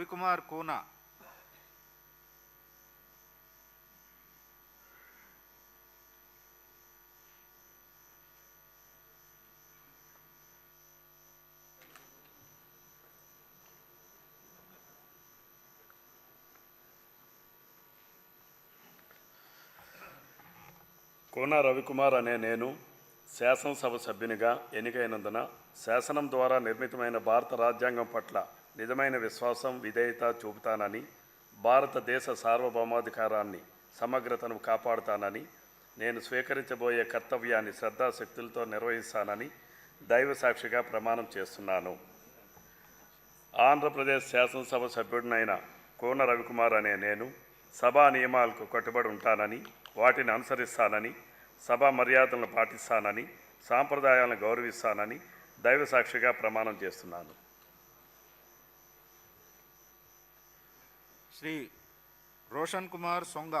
రవికుమార్ కోన? కోన రవికుమార్ అనే నేను శాసనసభ సభ్యునిగా ఎన్నికైనందున శాసనం ద్వారా నిర్మితమైన భారత రాజ్యాంగం పట్ల నిజమైన విశ్వాసం విధేయత చూపుతానని భారతదేశ సార్వభౌమాధికారాన్ని సమగ్రతను కాపాడుతానని నేను స్వీకరించబోయే కర్తవ్యాన్ని శ్రద్ధాశక్తులతో నిర్వహిస్తానని దైవ సాక్షిగా ప్రమాణం చేస్తున్నాను. ఆంధ్రప్రదేశ్ శాసనసభ సభ్యుడినైన కోన రవికుమార్ అనే నేను సభా నియమాలకు కట్టుబడి ఉంటానని వాటిని అనుసరిస్తానని సభా మర్యాదలను పాటిస్తానని సాంప్రదాయాలను గౌరవిస్తానని దైవ సాక్షిగా ప్రమాణం చేస్తున్నాను. శ్రీ రోషన్ కుమార్ సొంగ.